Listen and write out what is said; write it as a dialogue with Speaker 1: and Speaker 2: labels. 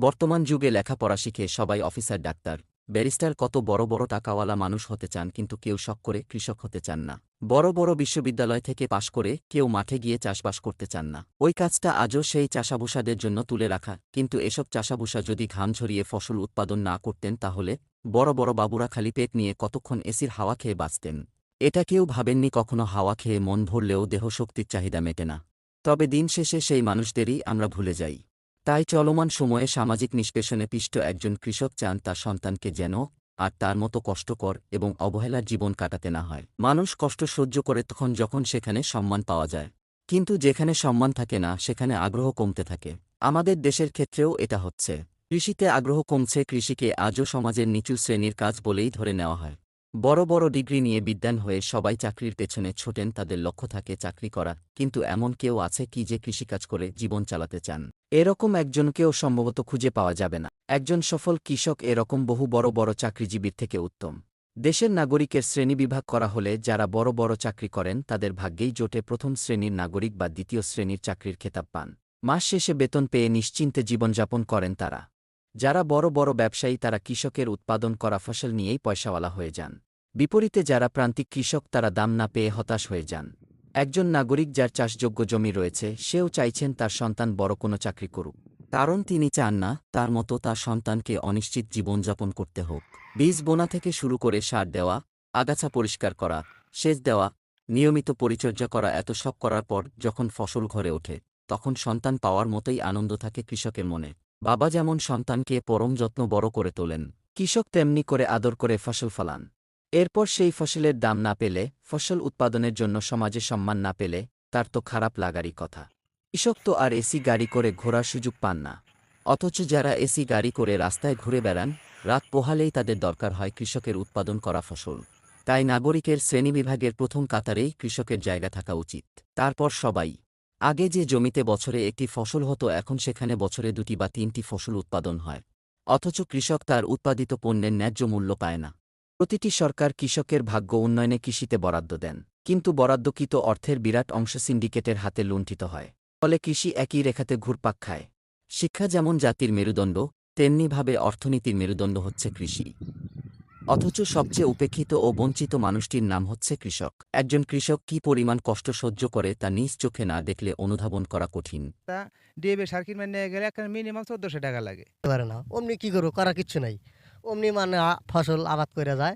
Speaker 1: বর্তমান যুগে লেখাপড়া শিখে সবাই অফিসার, ডাক্তার। ব্যারিস্টার কত বড় বড় টাকাওয়ালা মানুষ হতে চান কিন্তু কেউ শখ করে কৃষক হতে চান না। বড় বড় বিশ্ববিদ্যালয় থেকে পাশ করে কেউ মাঠে গিয়ে চাষবাস করতে চান না। ওই কাজটা আজও সেই চাষাভূষাদের জন্য তুলে রাখা। কিন্তু এসব চাষাভূষা যদি ঘাম ঝরিয়ে ফসল উৎপাদন না করতেন তাহলে বড় বড় বাবুরা খালি পেট নিয়ে কতক্ষণ এসির হাওয়া খেয়ে বাঁচতেন। এটা কেউ ভাবেননি কখনো হাওয়া খেয়ে মন ভরলেও দেহশক্তির চাহিদা মেটে না। তবে দিন শেষে সেই মানুষদেরই আমরা ভুলে যাই। তাই চলমান সময়ে সামাজিক নিষ্পেষণে পিষ্ট একজন কৃষক চান তার সন্তানকে যেন আর তার মতো কষ্টকর এবং অবহেলার জীবন কাটাতে না হয়। মানুষ কষ্ট সহ্য করে তখন যখন সেখানে সম্মান পাওয়া যায়। কিন্তু যেখানে সম্মান থাকে না, সেখানে আগ্রহ কমতে থাকে। আমাদের দেশের ক্ষেত্রেও এটা হচ্ছে। কৃষিতে আগ্রহ কমছে, কৃষিকে আজও সমাজের নিচু শ্রেণির কাজ বলেই ধরে নেওয়া হয়। বড় বড় ডিগ্রি নিয়ে বিদ্যান হয়ে সবাই চাকরির পেছনে ছোটেন, তাদের লক্ষ্য থাকে চাকরি করা, কিন্তু এমন কেউ আছে কি যে কৃষিকাজ করে জীবন চালাতে চান? এরকম একজনকেও সম্ভবত খুঁজে পাওয়া যাবে না। একজন সফল কৃষক এরকম বহু বড় বড় চাকরিজীবীর থেকে উত্তম। দেশের নাগরিকের শ্রেণীবিভাগ করা হলে যারা বড় বড় চাকরি করেন, তাদের ভাগ্যেই জোটে প্রথম শ্রেণির নাগরিক বা দ্বিতীয় শ্রেণির চাকরির খেতাব পান। মাস শেষে বেতন পেয়ে নিশ্চিন্তে জীবনযাপন করেন তারা। যারা বড় বড় ব্যবসায়ী, তারা কৃষকের উৎপাদন করা ফসল নিয়েই পয়সাওয়ালা হয়ে যান। বিপরীতে যারা প্রান্তিক কৃষক তারা দাম না পেয়ে হতাশ হয়ে যান। একজন নাগরিক যার চাষযোগ্য জমি রয়েছে, সেও চাইছেন তার সন্তান বড় কোনো চাকরি করুক। কারণ তিনি চান না, তার মতো তার সন্তানকে অনিশ্চিত জীবনযাপন করতে হোক। বীজ বোনা থেকে শুরু করে সার দেওয়া, আগাছা পরিষ্কার করা, সেচ দেওয়া, নিয়মিত পরিচর্যা করা, এত সব করার পর যখন ফসল ঘরে ওঠে, তখন সন্তান পাওয়ার মতোই আনন্দ থাকে কৃষকের মনে। বাবা যেমন সন্তানকে পরম যত্ন বড় করে তোলেন, কৃষক তেমনি করে আদর করে ফসল ফলান। এরপর সেই ফসলের দাম না পেলে, ফসল উৎপাদনের জন্য সমাজে সম্মান না পেলে, তার তো খারাপ লাগারই কথা। কৃষক তো আর এসি গাড়ি করে ঘোরার সুযোগ পান না। অথচ যারা এসি গাড়ি করে রাস্তায় ঘুরে বেড়ান, রাত পোহালেই তাদের দরকার হয় কৃষকের উৎপাদন করা ফসল। তাই নাগরিকের শ্রেণীবিভাগের প্রথম কাতারেই কৃষকের জায়গা থাকা উচিত। তারপর সবাই। আগে যে জমিতে বছরে একটি ফসল হতো, এখন সেখানে বছরে দুটি বা তিনটি ফসল উৎপাদন হয়। অথচ কৃষক তার উৎপাদিত পণ্যের ন্যায্য মূল্য পায় না। প্রতিটি সরকার কৃষকের ভাগ্য উন্নয়নে কৃষিতে বরাদ্দ দেন কিন্তু বরাদ্দকৃত অর্থের বিরাট অংশ সিন্ডিকেটের হাতে লুণ্ঠিত হয়। ফলে কৃষি একই রেখাতে ঘুরপাক খায়। শিক্ষা যেমন জাতির মেরুদণ্ড তেমনিভাবে অর্থনীতির মেরুদণ্ড হচ্ছে কৃষি। অথচ সবচেয়ে উপেক্ষিত ও বঞ্চিত মানুষটির নাম হচ্ছে কৃষক। একজন কৃষক কি পরিমাণ কষ্ট সহ্য করে তা নিজ চোখে না দেখলে অনুধাবন করা কঠিন।
Speaker 2: ডিএবি সার কিনবে নিয়ে গেলে একটা মিনিমাম চোদ্দশো টাকা লাগে।
Speaker 3: পারে না। অমনি কি করব? করা কিচ্ছু নাই। অমনি মানে ফসল আবাদ করে যায়।